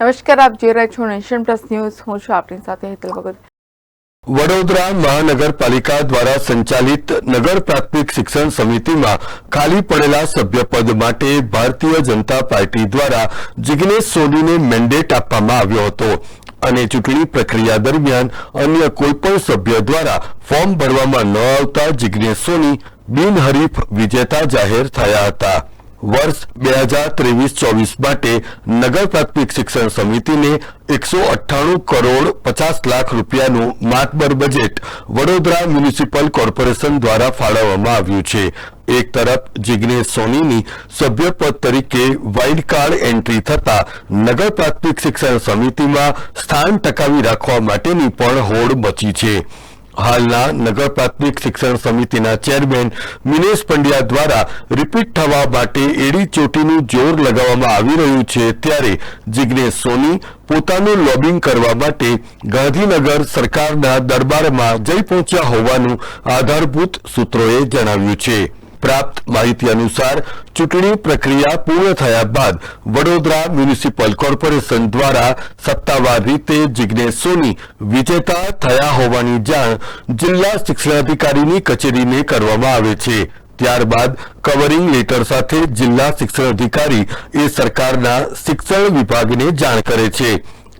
નમસ્કાર, આપ જોઈ રહ્યા છો નેશન પ્લસ ન્યૂઝ. હું છું આપની સાથે હેતલ ભગત. વડોદરા મહાનગરપાલિકા દ્વારા સંચાલિત નગર પ્રાથમિક શિક્ષણ સમિતિમાં ખાલી પડેલા સભ્યપદ માટે ભારતીય જનતા પાર્ટી દ્વારા જિગ્નેશ સોનીને મેન્ડેટ આપવામાં આવ્યો હતો. અને ચૂંટણી પ્રક્રિયા દરમિયાન અન્ય કોઈપણ સભ્ય દ્વારા ફોર્મ ભરવામાં ન આવતા જિગ્નેશ સોની બિનહરીફ વિજેતા જાહેર થયા હતા. વર્ષ બે હજાર ત્રેવીસ ચોવીસ માટે નગર પ્રાથમિક શિક્ષણ સમિતિને એકસો અઠ્ઠાણું કરોડ પચાસ લાખ રૂપિયાનું માતબર બજેટ વડોદરા મ્યુનિસિપલ કોર્પોરેશન દ્વારા ફાળવવામાં આવ્યું છે. એક તરફ જિગ્નેશ સોનીની સભ્યપદ તરીકે વાઇલ્ડ કાર્ડ એન્ટ્રી થતા નગર પ્રાથમિક શિક્ષણ સમિતિમાં સ્થાન ટકાવી રાખવા માટેની પણ હોડ મચી છે. હાલના નગર પ્રાથમિક શિક્ષણ સમિતિના ચેરમેન મિનેશ પંડ્યા દ્વારા રિપીટ થવા માટે એડી ચોટીનું જોર લગાવવામાં આવી રહ્યું છે ત્યારે જિગ્નેશ સોની પોતાનું લોબિંગ કરવા માટે ગાંધીનગર સરકારના દરબારમાં જઈ પહોંચ્યા હોવાનું આધારભૂત સૂત્રોએ જણાવ્યું છે. પ્રાપ્ત માહિતી અનુસાર ચૂંટણી પ્રક્રિયા પૂર્ણ થયા બાદ વડોદરા મ્યુનિસિપલ કોર્પોરેશન દ્વારા સત્તાવાર રીતે જિજ્ઞેશ સોની વિજેતા થયા હોવાની જાણ જિલ્લા શિક્ષણાધિકારીની કચેરીને કરવામાં આવે છે. ત્યારબાદ કવરિંગ લેટર સાથે જિલ્લા શિક્ષણ અધિકારી એ સરકારના શિક્ષણ વિભાગને જાણ કરે છે.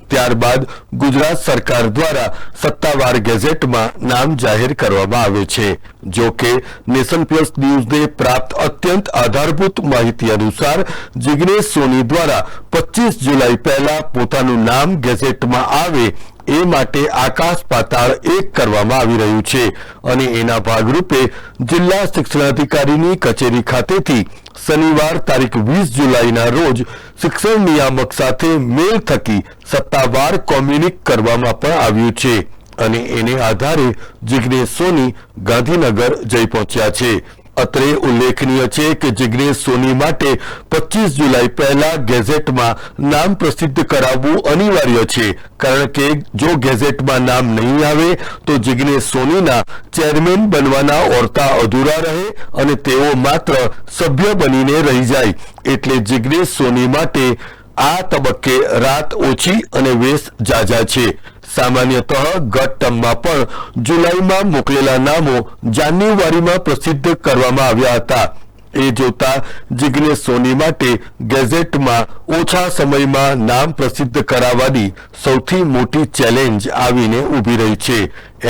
ત્યારબાદ ગુજરાત સરકાર દ્વારા સત્તાવાર ગેઝેટમાં નામ જાહેર કરવામાં આવે છે. જો કે નેશન પ્લસ ન્યૂઝને પ્રાપ્ત અત્યંત આધારભૂત માહિતી અનુસાર જિગ્નેશ સોની દ્વારા પચીસ જુલાઈ પહેલા પોતાનું નામ ગેઝેટમાં આવે એ માટે આકાશ પાતાળ એક કરવામાં આવી રહ્યું છે અને એના ભાગરૂપે જિલ્લા શિક્ષણાધિકારીની કચેરી ખાતેથી શનિવાર તારીખ વીસ જુલાઈના રોજ શિક્ષણ નિયામક સાથે મેલ થકી સત્તાવાર કોમ્યુનિક કરવામાં પણ આવ્યું છે અને એને આધારે જિગ્નેશ સોની ગાંધીનગર જઈ પહોંચ્યા છે. અત્રે ઉલ્લેખનીય છે કે જિગ્નેશ સોની માટે પચીસ જુલાઈ પહેલા ગેઝેટમાં નામ પ્રસિદ્ધ કરાવવું અનિવાર્ય છે. કારણ કે જો ગેઝેટમાં નામ નહીં આવે, તો જિગ્નેશ સોનીના ચેરમેન બનવાના ઓરતા અધૂરા રહે અને તેઓ માત્ર સભ્ય બનીને રહી જાય. એટલે જિગ્નેશ સોની માટે આ તબક્કે રાત ઓછી અને વેશ જાજા છે. સામાન્યતઃ ગત ટર્મમાં પણ જુલાઈમાં મોકલેલા નામો જાન્યુઆરીમાં પ્રસિદ્ધ કરવામાં આવ્યા હતા. એ જોતા જિગ્નેશ સોની માટે ગેઝેટમાં ઓછા સમયમાં નામ પ્રસિદ્ધ કરાવવાની સૌથી મોટી ચેલેન્જ આવીને ઊભી રહી છે.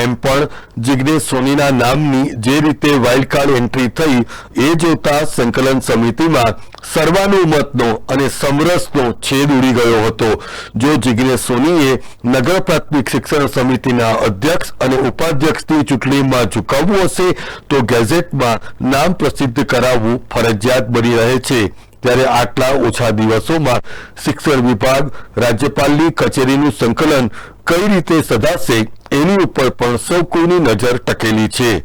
એમ પણ જિગ્નેશ સોનીના નામની જે રીતે વાઇલ્ડ કાર્ડ એન્ટ્રી થઈ, એ જોતા સંકલન સમિતિમાં સર્વાનુમતનો અને સમરસનો છેદ ઉડી ગયો હતો. જો જિગ્નેશ સોનીએ નગર પ્રાથમિક શિક્ષણ સમિતિના અધ્યક્ષ અને ઉપાધ્યક્ષની ચૂંટણીમાં ઝુકાવવું હશે, તો ગેઝેટમાં નામ પ્રસિદ્ધ કરાવવું ફરજિયાત બની રહે છે. ત્યારે આટલા ઓછા દિવસોમાં શિક્ષણ વિભાગ, રાજ્યપાલની કચેરીનું સંકલન કઈ રીતે સધાશે, એની ઉપર પણ સૌ કોઈની નજર ટકેલી છે.